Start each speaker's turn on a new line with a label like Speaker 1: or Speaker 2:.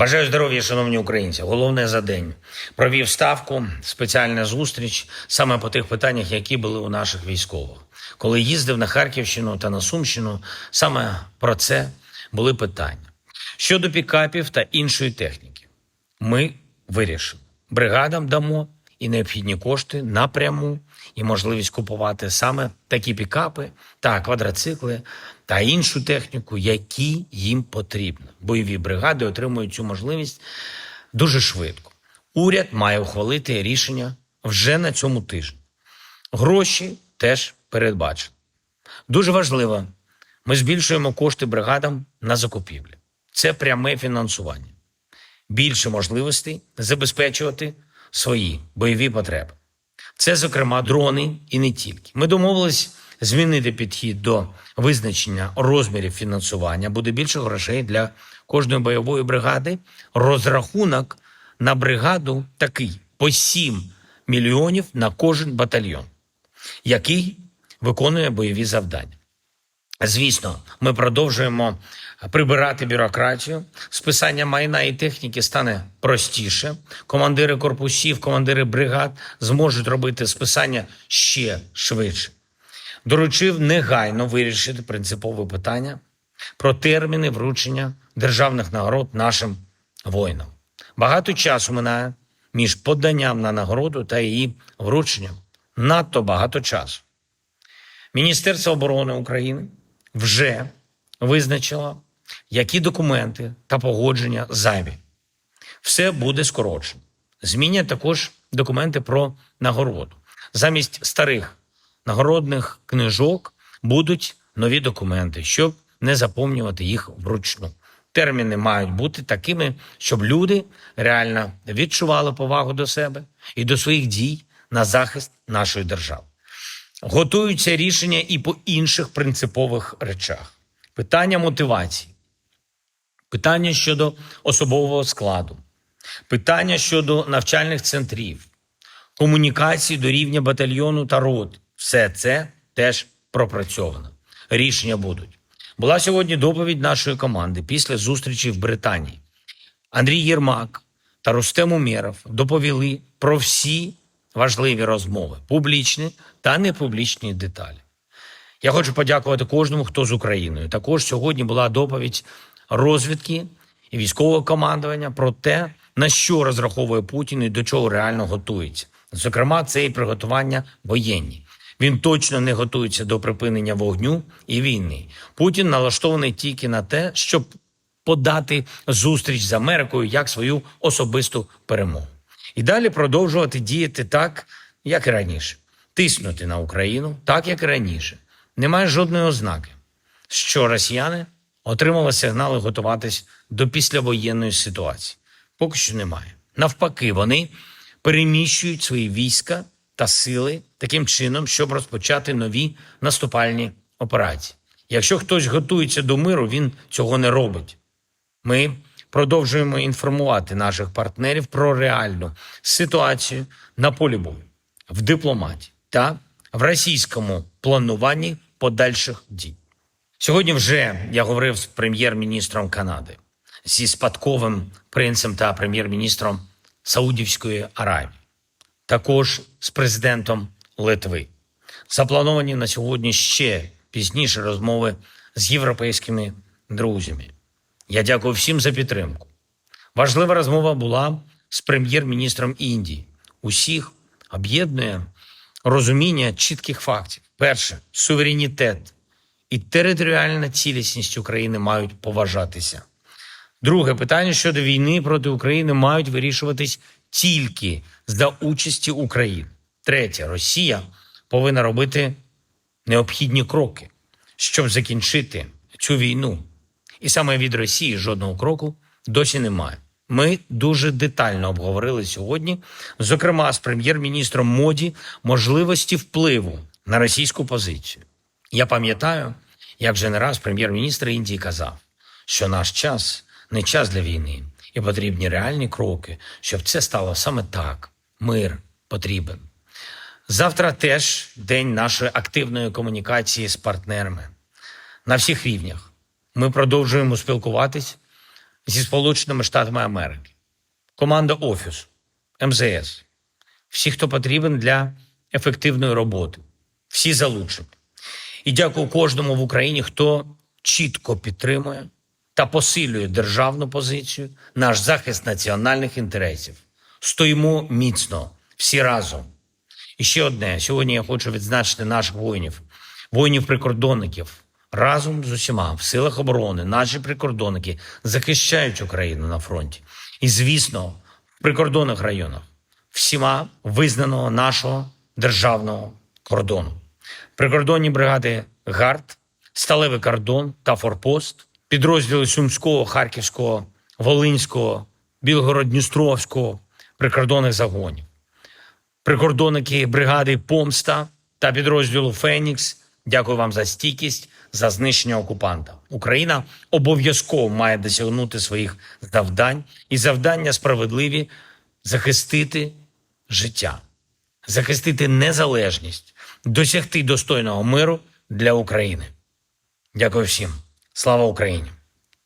Speaker 1: Бажаю здоров'я, шановні українці. Головне за день провів ставку, спеціальна зустріч саме по тих питаннях, які були у наших військових. Коли їздив на Харківщину та на Сумщину, саме про це були питання. Щодо пікапів та іншої техніки, ми вирішили. Бригадам дамо і необхідні кошти напряму, і можливість купувати саме такі пікапи та квадроцикли та іншу техніку, які їм потрібно. Бойові бригади отримують цю можливість дуже швидко. Уряд має ухвалити рішення вже на цьому тижні. Гроші теж передбачені. Дуже важливо, ми збільшуємо кошти бригадам на закупівлі. Це пряме фінансування більше можливостей забезпечувати свої бойові потреби. Це, зокрема, дрони і не тільки. Ми домовились змінити підхід до визначення розмірів фінансування. Буде більше грошей для кожної бойової бригади. Розрахунок на бригаду такий: по 7 мільйонів на кожен батальйон, який виконує бойові завдання. Звісно, ми продовжуємо прибирати бюрократію. Списання майна і техніки стане простіше. Командири корпусів, командири бригад зможуть робити списання ще швидше. Доручив негайно вирішити принципове питання про терміни вручення державних нагород нашим воїнам. Багато часу минає між поданням на нагороду та її врученням. Надто багато часу. Міністерство оборони України вже визначило, які документи та погодження зайві. Все буде скорочено. Змінять також документи про нагороду. Замість старих нагородних книжок будуть нові документи, щоб не заповнювати їх вручну. Терміни мають бути такими, щоб люди реально відчували повагу до себе і до своїх дій на захист нашої держави. Готуються рішення і по інших принципових речах. Питання мотивації, питання щодо особового складу, питання щодо навчальних центрів, комунікації до рівня батальйону та рот. Все це теж пропрацьовано. Рішення будуть. Була сьогодні доповідь нашої команди після зустрічі в Британії. Андрій Єрмак та Рустем Умєров доповіли про всі важливі розмови, публічні та непублічні деталі. Я хочу подякувати кожному, хто з Україною. Також сьогодні була доповідь розвідки і військового командування про те, на що розраховує Путін і до чого реально готується. Зокрема, це і приготування воєнні. Він точно не готується до припинення вогню і війни. Путін налаштований тільки на те, щоб подати зустріч з Америкою як свою особисту перемогу. І далі продовжувати діяти так, як і раніше, тиснути на Україну, так як і раніше. Немає жодної ознаки, що росіяни отримали сигнали готуватись до післявоєнної ситуації. Поки що немає. Навпаки, вони переміщують свої війська та сили таким чином, щоб розпочати нові наступальні операції. Якщо хтось готується до миру, він цього не робить. Ми продовжуємо інформувати наших партнерів про реальну ситуацію на полі бою, в дипломатії та в російському плануванні подальших дій. Сьогодні вже я говорив з прем'єр-міністром Канади, зі спадковим принцем та прем'єр-міністром Саудівської Аравії, також з президентом Литви. Заплановані на сьогодні ще пізніше розмови з європейськими друзями. Я дякую всім за підтримку. Важлива розмова була з прем'єр-міністром Індії. Усіх об'єднує розуміння чітких фактів. Перше, суверенітет і територіальна цілісність України мають поважатися. Друге питання щодо війни проти України мають вирішуватись тільки за участі України. Третє, Росія повинна робити необхідні кроки, щоб закінчити цю війну. І саме від Росії жодного кроку досі немає. Ми дуже детально обговорили сьогодні, зокрема з прем'єр-міністром Моді, можливості впливу на російську позицію. Я пам'ятаю, як вже не раз прем'єр-міністр Індії казав, що наш час не час для війни, і потрібні реальні кроки, щоб це стало саме так. Мир потрібен. Завтра теж день нашої активної комунікації з партнерами на всіх рівнях. Ми продовжуємо спілкуватись зі Сполученими Штатами Америки, команда Офісу, МЗС, всі, хто потрібен для ефективної роботи, всі залучені. І дякую кожному в Україні, хто чітко підтримує та посилює державну позицію, наш захист національних інтересів. Стоїмо міцно, всі разом. І ще одне: сьогодні я хочу відзначити наших воїнів, воїнів-прикордонників. Разом з усіма в силах оборони наші прикордонники захищають Україну на фронті. І, звісно, в прикордонних районах всіма визнаного нашого державного кордону. Прикордонні бригади ГАРД, Сталевий кордон та Форпост, підрозділи Сумського, Харківського, Волинського, Білгород-Дністровського прикордонних загонів прикордонники бригади Помста та підрозділу Фенікс. Дякую вам за стійкість, за знищення окупанта. Україна обов'язково має досягнути своїх завдань і завдання справедливі захистити життя, захистити незалежність, досягти достойного миру для України. Дякую всім. Слава Україні!